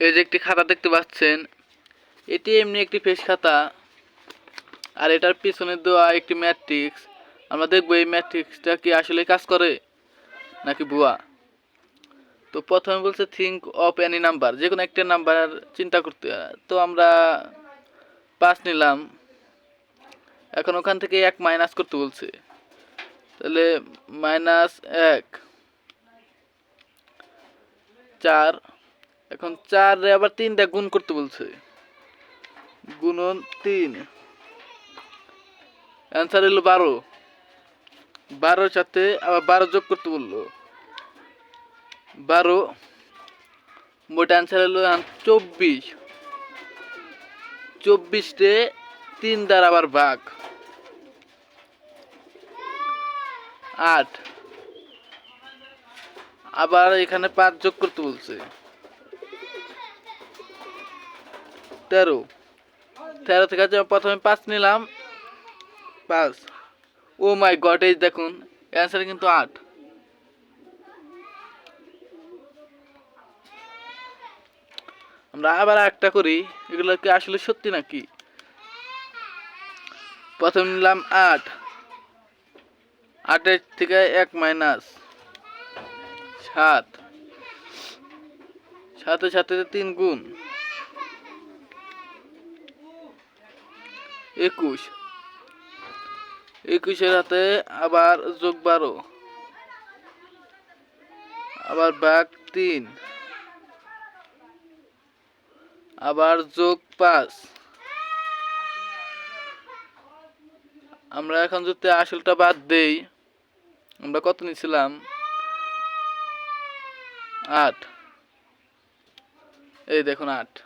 এই যে একটি খাতা দেখতে পাচ্ছেন, এটি এমনি একটি ফেস খাতা। আর এটার পিছনে দেওয়া একটি ম্যাট্রিক্স। আমরা দেখব এই ম্যাট্রিক্সটা কি আসলে কাজ করে নাকি ভুয়া। তো প্রথমে বলছে থিঙ্ক অফ এনি নাম্বার যে কোনো একটা নাম্বার চিন্তা করতে তো আমরা পাঁচ নিলাম। এখন ওখান থেকে এক মাইনাস করতে বলছে। তাহলে মাইনাস এক, চার এখন চার আবার তিনটা গুণ করতে বলছে। গুণন তিন। অ্যান্সার হলো বারো। বারোর সাথে আবার বারো যোগ করতে বলল। বারো। মোট অ্যান্সার হলো চব্বিশ। চব্বিশটে তিন দ্বারা আবার ভাগ। আট। আবার এখানে পাঁচ যোগ করতে বলছে। তেরো। তেরো থেকে আছে প্রথমে পাঁচ নিলাম। পাঁচ ও মাই এই দেখুন, অ্যান্সার কিন্তু আট। আমরা আবার একটা করি, এগুলো কি আসলে সত্যি নাকি? প্রথম নিলাম আট। আটের থেকে এক মাইনাস সাত। সাথে সাথে তিন গুণ। একুশ। একুশের হাতে আবার যোগ বারো। আবার বাঘ তিন। আবার যোগ পাঁচ। আমরা এখন যদি আসলটা বাদ দেই, আমরা কত নিছিলাম? আট। এই দেখুন আট।